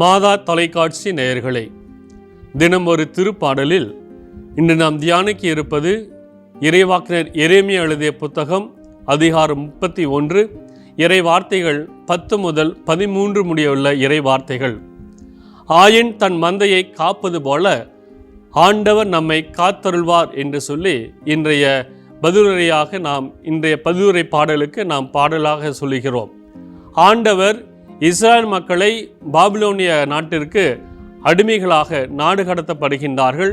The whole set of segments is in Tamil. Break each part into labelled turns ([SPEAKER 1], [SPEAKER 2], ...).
[SPEAKER 1] மாதா தொலைக்காட்சி நேயர்களே தினம் ஒரு திருப்பாடலில் இன்று நாம் தியானிக்க இருப்பது இறைவாக்கினர் எரேமியா எழுதிய புத்தகம் அதிகாரம் முப்பத்தி ஒன்று இறை வார்த்தைகள் பத்து முதல் பதிமூன்று முடியுள்ள இறை வார்த்தைகள். ஆயின் தன் மந்தையை காப்பது போல ஆண்டவர் நம்மை காத்தருள்வார் என்று சொல்லி இன்றைய பதிலுரையாக நாம் இன்றைய பதிலுரை பாடலுக்கு நாம் பாடலாக சொல்லுகிறோம். ஆண்டவர் இஸ்ரேல் மக்களை பாபிலோனிய நாட்டிற்கு அடிமைகளாக நாடு கடத்தப்படுகின்றார்கள்.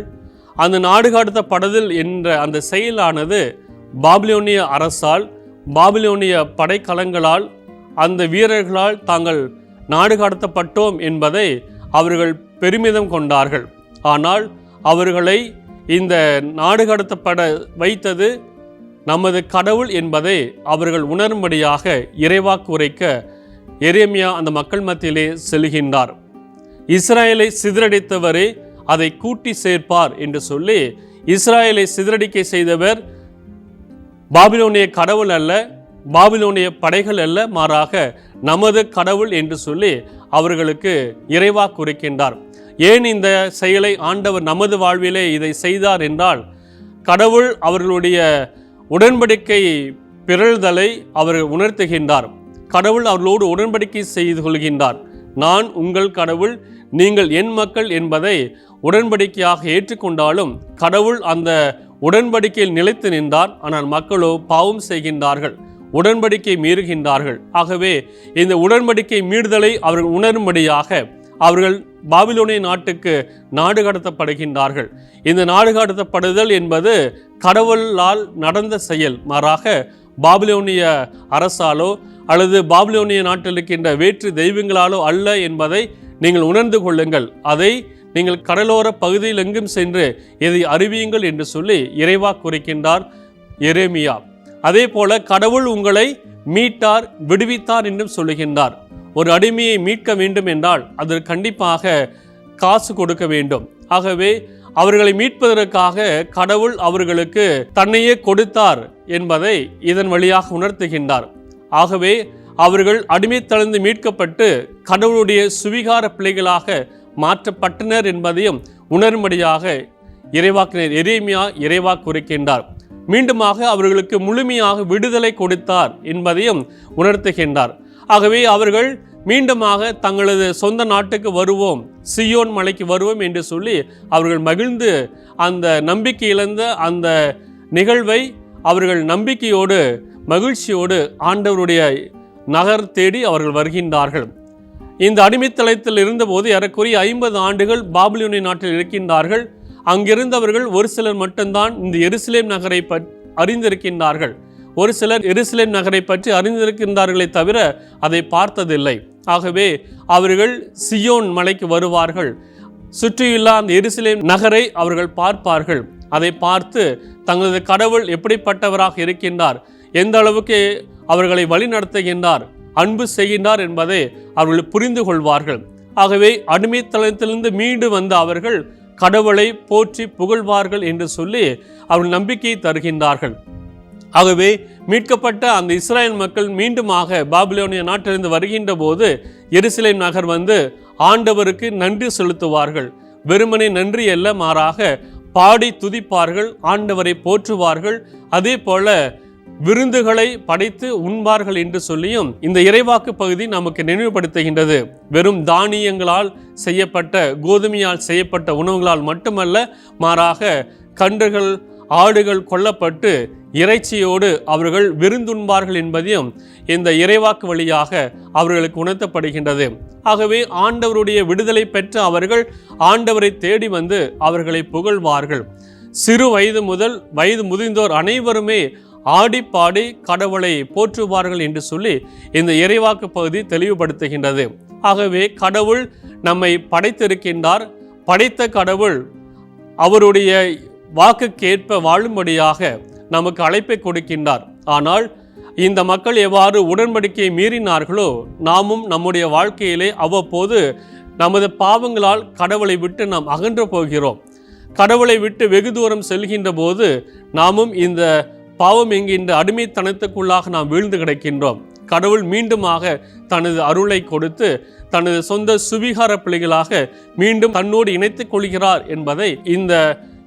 [SPEAKER 1] அந்த நாடு கடத்தப்படுதல் என்ற அந்த செயலானது பாபிலோனிய அரசால் பாபிலோனிய படைக்கலங்களால் அந்த வீரர்களால் தாங்கள் நாடு கடத்தப்பட்டோம் என்பதை அவர்கள் பெருமிதம் கொண்டார்கள். ஆனால் அவர்களை இந்த நாடு கடத்தப்பட வைத்தது நமது கடவுள் என்பதை அவர்கள் உணரும்படியாக இறைவாக்குரைக்க உரைக்க எரேமியா அந்த மக்கள் மத்தியிலே செல்கின்றார். இஸ்ராயலை சிதறடித்தவரே அதை கூட்டி சேர்ப்பார் என்று சொல்லி இஸ்ராயலை சிதறடிக்க செய்தவர் பாபிலோனிய கடவுள் அல்ல பாபிலோனிய படைகள் அல்ல மாறாக நமது கடவுள் என்று சொல்லி அவர்களுக்கு இறைவா குறைக்கின்றார். ஏன் இந்த செயலை ஆண்டவர் நமது வாழ்விலே இதை செய்தார் என்றால் கடவுள் அவர்களுடைய உடன்படிக்கை பிறழ்தலை அவர் உணர்த்துகின்றார். கடவுள் அவர்களோடு உடன்படிக்கை செய்து கொள்கின்றார். நான் உங்கள் கடவுள் நீங்கள் என் மக்கள் என்பதை உடன்படிக்கையாக ஏற்றுக்கொண்டாலும் கடவுள் அந்த உடன்படிக்கையில் நிலைத்து நின்றார். ஆனால் மக்களோ பாவம் செய்கின்றார்கள் உடன்படிக்கை மீறுகின்றார்கள். ஆகவே இந்த உடன்படிக்கை மீறுதலை அவர்கள் உணரும்படியாக அவர்கள் பாபிலோனிய நாட்டுக்கு நாடு கடத்தப்படுகின்றார்கள். இந்த நாடு கடத்தப்படுதல் என்பது கடவுளால் நடந்த செயல். மாறாக பாபிலோனிய அரசாலோ அல்லது பாபிலோனிய நாட்டில் இருக்கின்ற வேற்று தெய்வங்களாலோ அல்ல என்பதை நீங்கள் உணர்ந்து கொள்ளுங்கள். அதை நீங்கள் கடலோர பகுதியில் எங்கும் சென்று இதை அறிவியுங்கள் என்று சொல்லி இறைவா குறிக்கின்றார் எரேமியா. அதே போல கடவுள் உங்களை மீட்டார் விடுவித்தார் என்றும் சொல்லுகின்றார். ஒரு அடிமையை மீட்க வேண்டும் என்றால் அதற்கு கண்டிப்பாக காசு கொடுக்க வேண்டும். ஆகவே அவர்களை மீட்பதற்காக கடவுள் அவர்களுக்கு தன்னையே கொடுத்தார் என்பதை இதன் வழியாக உணர்த்துகின்றார். ஆகவே அவர்கள் அடிமைத்தளர்ந்து மீட்கப்பட்டு கடவுளுடைய சுவிகார பிள்ளைகளாக மாற்றப்பட்டனர் என்பதையும் உணரும்படியாக இறைவாக்கினர் எரேமியா இறைவா குறிக்கின்றார் மீண்டுமாக அவர்களுக்கு முழுமையாக விடுதலை கொடுத்தார் என்பதையும் உணர்த்துகின்றார். ஆகவே அவர்கள் மீண்டுமாக தங்களது சொந்த நாட்டுக்கு வருவோம் சியோன் மலைக்கு வருவோம் என்று சொல்லி அவர்கள் மகிழ்ந்து அந்த நம்பிக்கை இழந்த அந்த நிகழ்வை அவர்கள் நம்பிக்கையோடு மகிழ்ச்சியோடு ஆண்டவருடைய நகர் தேடி அவர்கள் வருகின்றார்கள். இந்த அடிமைத்தளத்தில் இருந்தபோது ஏறக்குறைய ஐம்பது ஆண்டுகள் பாபிலோனிய நாட்டில் இருக்கின்றார்கள். அங்கிருந்தவர்கள் ஒரு சிலர் மட்டும்தான் இந்த எருசலேம் நகரை பற் அறிந்திருக்கின்றார்கள். ஒரு சிலர் எருசலேம் நகரை பற்றி அறிந்திருக்கின்றார்களே தவிர அதை பார்த்ததில்லை. ஆகவே அவர்கள் சியோன் மலைக்கு வருவார்கள். சுற்றியுள்ள அந்த எருசலேம் நகரை அவர்கள் பார்ப்பார்கள். அதை பார்த்து தங்களது கடவுள் எப்படிப்பட்டவராக இருக்கின்றார்? எந்த அளவுக்கு அவர்களை வழி நடத்துகின்றார் அன்பு செய்கின்றார் என்பதை அவர்கள் புரிந்து கொள்வார்கள். ஆகவே அடிமைத்தளத்திலிருந்து மீண்டு வந்த அவர்கள் கடவுளை போற்றி புகழ்வார்கள் என்று சொல்லி அவர்கள் நம்பிக்கையை தருகின்றார்கள். ஆகவே மீட்கப்பட்ட அந்த இஸ்ராயல் மக்கள் மீண்டுமாக பாபிலோனிய நாட்டிலிருந்து வருகின்ற போது எருசலேம் நகர் வந்து ஆண்டவருக்கு நன்றி செலுத்துவார்கள். வெறுமனே நன்றி அல்ல மாறாக பாடி துதிப்பார்கள் ஆண்டவரை போற்றுவார்கள். அதே போல விருந்துகளை படைத்து உண்பார்கள் என்று சொல்லியும் இந்த இறைவாக்கு பகுதி நமக்கு நினைவுபடுத்துகின்றது. வெறும் தானியங்களால் செய்யப்பட்ட கோதுமையால் செய்யப்பட்ட உணவுகளால் மட்டுமல்ல மாறாக கன்றுகள் ஆடுகள் கொல்லப்பட்டு இறைச்சியோடு அவர்கள் விருந்துண்பார்கள் என்பதையும் இந்த இறைவாக்கு வழியாக அவர்களுக்கு உணர்த்தப்படுகின்றது. ஆகவே ஆண்டவருடைய விடுதலை பெற்ற அவர்கள் ஆண்டவரை தேடி வந்து அவர்களை புகழ்வார்கள். சிறு வயது முதல் வயது முதிர்ந்தோர் அனைவருமே ஆடி பாடி கடவுளை போற்றுவார்கள் என்று சொல்லி இந்த இறைவாக்கு பகுதி தெளிவுபடுத்துகின்றது. ஆகவே கடவுள் நம்மை படைத்திருக்கின்றார். படைத்த கடவுள் அவருடைய வாக்குக்கேற்ப வாழும்படியாக நமக்கு அழைப்பை கொடுக்கின்றார். ஆனால் இந்த மக்கள் எவ்வாறு உடன்படிக்கையை மீறினார்களோ நாமும் நம்முடைய வாழ்க்கையிலே அவ்வப்போது நமது பாவங்களால் கடவுளை விட்டு நாம் அகன்று போகிறோம். கடவுளை விட்டு வெகு தூரம் செல்கின்ற போது நாமும் இந்த பாவம் என்கின்ற அடிமைத்தனத்துக்குள்ளாக நாம் வீழ்ந்து கிடக்கின்றோம். கடவுள் மீண்டுமாக தனது அருளை கொடுத்து தனது சொந்த சுவிகார பிள்ளைகளாக மீண்டும் தன்னோடு இணைத்துக் கொள்கிறார் என்பதை இந்த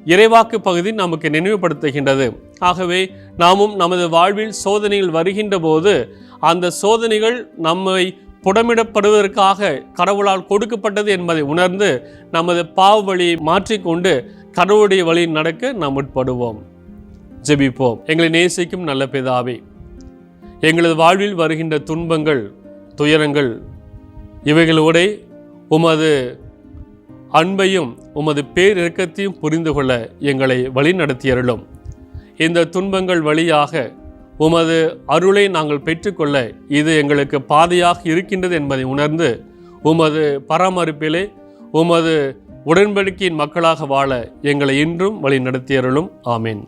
[SPEAKER 1] இறைவாக்கு பகுதி நமக்கு நினைவுபடுத்துகின்றது. ஆகவே நாமும் நமது வாழ்வில் சோதனைகள் வருகின்ற போது அந்த சோதனைகள் நம்மை புடமிடப்படுவதற்காக கடவுளால் கொடுக்கப்பட்டது என்பதை உணர்ந்து நமது பாவ வழியை மாற்றிக்கொண்டு கடவுளுடைய வழியில் நடக்க நாம் உட்படுவோம் ஜெபிப்போம். எங்களை நேசிக்கும் நல்ல பிதாவே எங்களது வாழ்வில் வருகின்ற துன்பங்கள் துயரங்கள் இவைகளோட உமது அன்பையும் உமது பேரிறக்கத்தையும் புரிந்து கொள்ள எங்களை வழி நடத்தியருளும் இந்த துன்பங்கள் வழியாக உமது அருளை நாங்கள் பெற்றுக்கொள்ள இது எங்களுக்கு பாதையாக இருக்கின்றது என்பதை உணர்ந்து உமது பராமரிப்பிலே உமது உடன்படிக்கையின் மக்களாக வாழ எங்களை இன்றும் வழி நடத்தியருளும் ஆமீன்.